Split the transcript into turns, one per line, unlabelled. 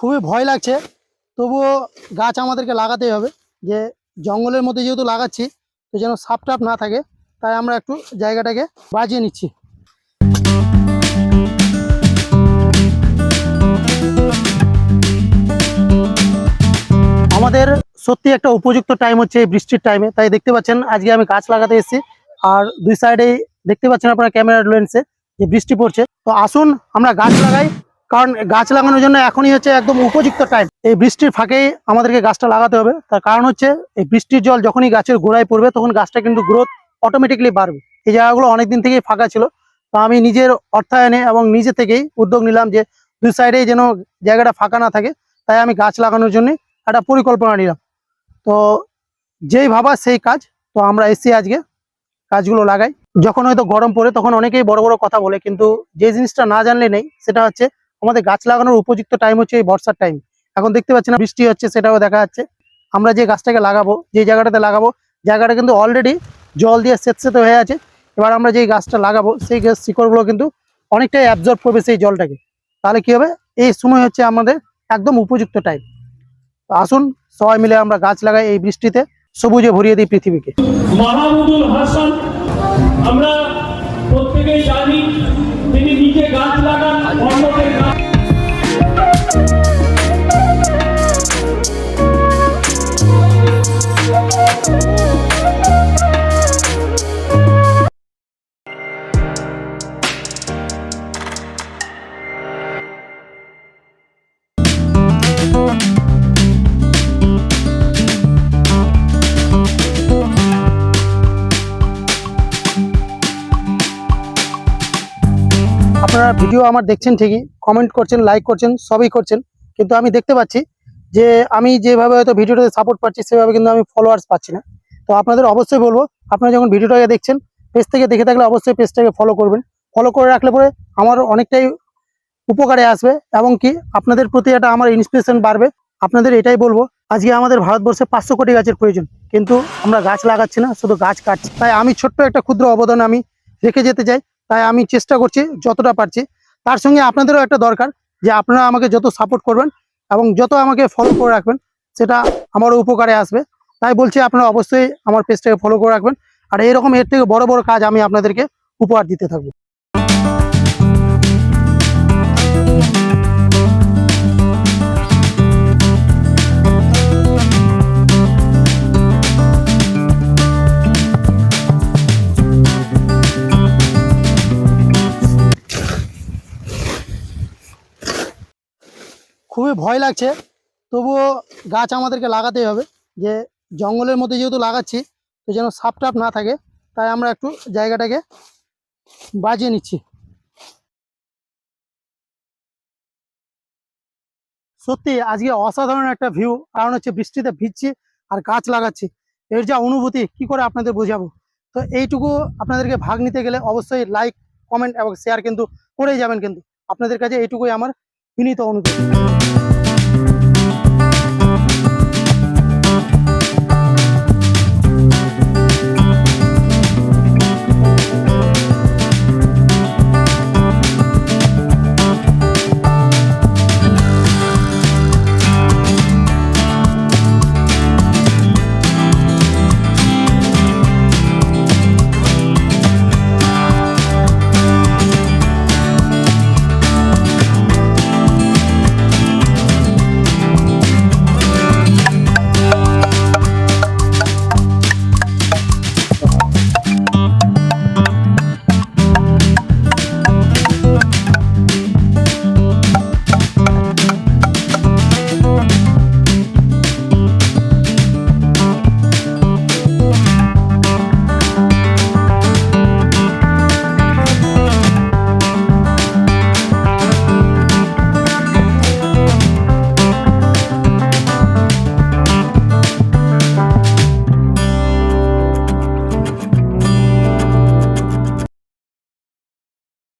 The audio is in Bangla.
খুবই ভয় লাগছে। তবুও গাছ আমাদেরকে লাগাতেই হবে যে জঙ্গলের মধ্যে যেহেতু লাগাচ্ছি, তো যেন সাপ টাপ না থাকে, তাই আমরা একটু জায়গাটাকে বাজিয়ে নিচ্ছি। আমাদের সত্যি একটা উপযুক্ত টাইম হচ্ছে এই বৃষ্টির টাইমে তাই দেখতে পাচ্ছেন, আজকে আমি গাছ লাগাতে এসেছি। আর দুই সাইডে দেখতে পাচ্ছেন আপনারা ক্যামেরার লেন্সে যে বৃষ্টি পড়ছে। তো আসুন, আমরা গাছ লাগাই। কারণ গাছ লাগানোর জন্য এখনই হচ্ছে একদম উপযুক্ত টাইম এই বৃষ্টির ফাঁকেই আমাদেরকে গাছটা লাগাতে হবে। তার কারণ হচ্ছে, এই বৃষ্টির জল যখনই গাছের গোড়ায় পড়বে, তখন গাছটা কিন্তু গ্রোথ অটোমেটিকলি বাড়বে। এই জায়গাগুলো অনেকদিন থেকেই ফাঁকা ছিল। তো আমি নিজের অর্থায়নে এবং নিজে থেকেই উদ্যোগ নিলাম যে, দুই সাইডেই যেন জায়গাটা ফাঁকা না থাকে, তাই আমি গাছ লাগানোর জন্য একটা পরিকল্পনা নিলাম। তো যেই ভাবা সেই কাজ। তো আমরা এসছি আজকে কাজগুলো লাগাই। যখন হয়তো গরম পড়ে, তখন অনেকেই বড় বড় কথা বলে, কিন্তু যে জিনিসটা না জানলে নেই, সেটা হচ্ছে আমাদের গাছ লাগানোর উপযুক্ত টাইম হচ্ছে এই বর্ষার টাইম এখন দেখতে পাচ্ছি না, বৃষ্টি হচ্ছে, সেটাও দেখা যাচ্ছে। আমরা যে গাছটাকে লাগাবো, যে জায়গাটাতে লাগাবো, জায়গাটা কিন্তু অলরেডি জল দিয়ে সেতসেতে হয়ে আছে। এবার আমরা যেই গাছটা লাগাবো, সেই গাছ শিকড়গুলো কিন্তু অনেকটাই অ্যাবজর্ব করবে সেই জলটাকে। তাহলে কি হবে? এই সময় হচ্ছে আমাদের একদম উপযুক্ত টাইম আসুন, সবাই মিলে আমরা গাছ লাগাই এই বৃষ্টিতে, সবুজে ভরিয়ে দিই পৃথিবীকে।
মাহমুদুল হাসান, আমরা প্রত্যেকেই জানি, তিনি নিজে গাছ লাগান অন্যকে
ভিডিও আমার দেখছেন ঠিকই কমেন্ট করছেন লাইক করছেন, সবই করছেন। কিন্তু আমি দেখতে পাচ্ছি যে আমি যেভাবে হয়তো ভিডিওটাতে সাপোর্ট পাচ্ছি, সেভাবে কিন্তু আমি ফলোয়ার্স পাচ্ছি না। তো আপনাদের অবশ্যই বলব, আপনারা যখন ভিডিওটাকে দেখছেন পেজ থেকে দেখে থাকলে অবশ্যই পেজটাকে ফলো করবেন। ফলো করে রাখলে পরে আমার অনেকটাই উপকারে আসবে এবং কি আপনাদের প্রতি একটা আমার ইন্সপিরেশন বাড়বে। আপনাদের এটাই বলব, আজকে আমাদের ভারতবর্ষে পাঁচশো কোটি গাছের প্রয়োজন। কিন্তু আমরা গাছ লাগাচ্ছি না, শুধু গাছ কাটছি। তাই আমি ছোট্ট একটা ক্ষুদ্র অবদান আমি রেখে যেতে চাই। তাই আমি চেষ্টা করছি যতটা পারছি। তার সঙ্গে আপনাদেরও একটা দরকার যে আপনারা আমাকে যত সাপোর্ট করবেন এবং যত আমাকে ফলো করে রাখবেন, সেটা আমারও উপকারে আসবে। তাই বলছি আপনারা অবশ্যই আমার পেজটাকে ফলো করে রাখবেন। আর এরকম এর থেকে বড় বড় কাজ আমি আপনাদেরকে উপহার দিতে থাকব। খুবই ভয় লাগছে। তবুও গাছ আমাদেরকে লাগাতেই হবে যে জঙ্গলের মধ্যে যেহেতু লাগাচ্ছি, তো যেন সাপ টাপ না থাকে, তাই আমরা একটু জায়গাটাকে বাজিয়ে নিচ্ছি। সত্যি, আজকে অসাধারণ একটা ভিউ কারণ হচ্ছে বৃষ্টিতে ভিজছি আর গাছ লাগাচ্ছি। এর যা অনুভূতি, কি করে আপনাদের বোঝাবো? তো এইটুকু আপনাদেরকে ভাগ নিতে গেলে অবশ্যই লাইক কমেন্ট এবং শেয়ার কিন্তু করেই যাবেন কিন্তু। আপনাদের কাছে এইটুকুই আমার বিনীত অনুরোধ।